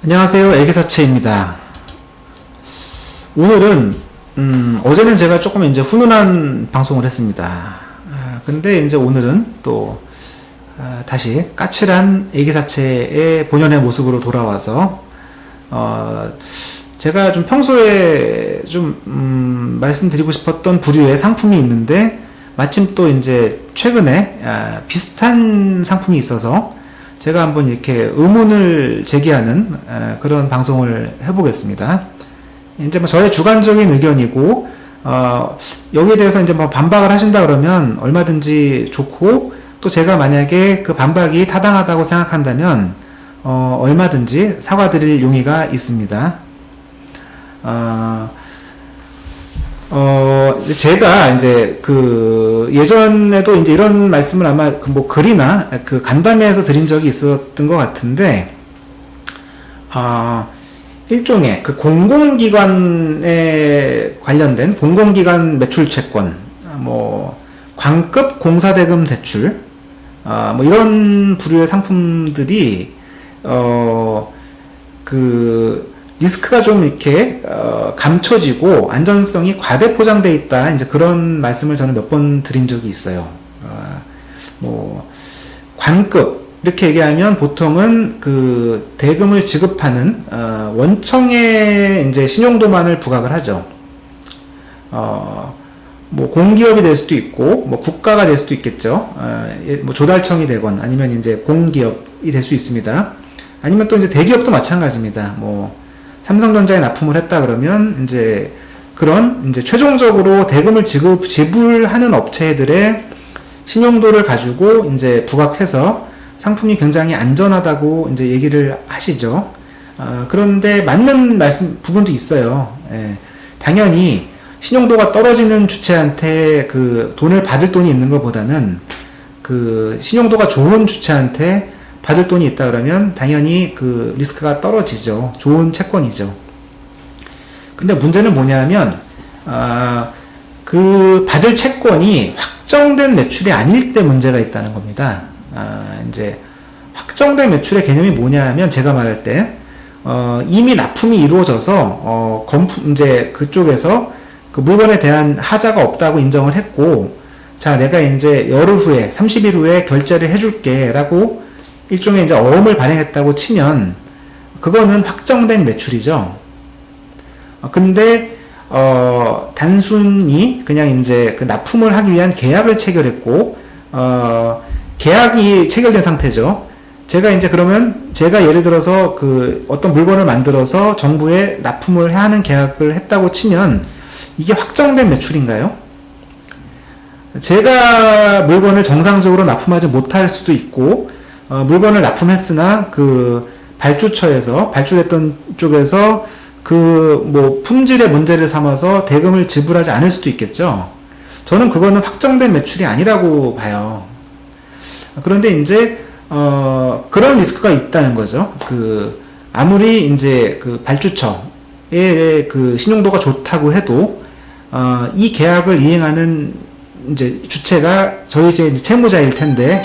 안녕하세요. 애기사채입니다. 오늘은, 음, 어제는 제가 조금 이제 훈훈한 방송을 했습니다. 아, 근데 이제 오늘은 또, 아, 다시 까칠한 애기사채의 본연의 모습으로 돌아와서, 어, 제가 좀 평소에 좀, 음, 말씀드리고 싶었던 부류의 상품이 있는데, 마침 또 이제 최근에, 아, 비슷한 상품이 있어서, 제가 한번 이렇게 의문을 제기하는 에, 그런 방송을 해보겠습니다. 이제 뭐 저의 주관적인 의견이고 어, 여기에 대해서 이제 뭐 반박을 하신다 그러면 얼마든지 좋고 또 제가 만약에 그 반박이 타당하다고 생각한다면 어, 얼마든지 사과드릴 용의가 있습니다. 어, 어, 제가 이제 그 예전에도 이제 이런 말씀을 아마 그 뭐 글이나 그 간담회에서 드린 적이 있었던 것 같은데, 아, 일종의 그 공공기관에 관련된 공공기관 매출 채권, 아, 뭐, 광급 공사대금 대출, 아, 뭐 이런 부류의 상품들이, 어, 그, 리스크가 좀 이렇게 어, 감춰지고 안전성이 과대 포장돼 있다 이제 그런 말씀을 저는 몇 번 드린 적이 있어요. 어, 뭐 관급 이렇게 얘기하면 보통은 그 대금을 지급하는 어, 원청에 이제 신용도만을 부각을 하죠. 어, 뭐 공기업이 될 수도 있고 뭐 국가가 될 수도 있겠죠. 어, 예, 뭐 조달청이 되건 아니면 이제 공기업이 될 수 있습니다. 아니면 또 이제 대기업도 마찬가지입니다. 뭐 삼성전자에 납품을 했다 그러면 이제 그런 이제 최종적으로 대금을 지급 지불하는 업체들의 신용도를 가지고 이제 부각해서 상품이 굉장히 안전하다고 이제 얘기를 하시죠. 어, 그런데 맞는 말씀 부분도 있어요. 예, 당연히 신용도가 떨어지는 주체한테 그 돈을 받을 돈이 있는 것보다는 그 신용도가 좋은 주체한테 받을 돈이 있다 그러면 당연히 그 리스크가 떨어지죠. 좋은 채권이죠. 근데 문제는 뭐냐면 아, 그 받을 채권이 확정된 매출이 아닐 때 문제가 있다는 겁니다. 아, 이제 확정된 매출의 개념이 뭐냐면 제가 말할 때 어, 이미 납품이 이루어져서 어, 검품 이제 그쪽에서 그 물건에 대한 하자가 없다고 인정을 했고 자 내가 이제 열흘 후에 30일 후에 결제를 해줄게라고 일종의 이제 어음을 발행했다고 치면 그거는 확정된 매출이죠. 어, 근데 어, 단순히 그냥 이제 그 납품을 하기 위한 계약을 체결했고 어, 계약이 체결된 상태죠. 제가 이제 그러면 제가 예를 들어서 그 어떤 물건을 만들어서 정부에 납품을 해야 하는 계약을 했다고 치면 이게 확정된 매출인가요? 제가 물건을 정상적으로 납품하지 못할 수도 있고 어, 물건을 납품했으나 그 발주처에서 발주했던 쪽에서 그 뭐 품질의 문제를 삼아서 대금을 지불하지 않을 수도 있겠죠. 저는 그거는 확정된 매출이 아니라고 봐요. 그런데 이제 어 그런 리스크가 있다는 거죠. 그 아무리 이제 그 발주처의 그 신용도가 좋다고 해도 어 이 계약을 이행하는 이제 주체가 저희 이제 채무자일 텐데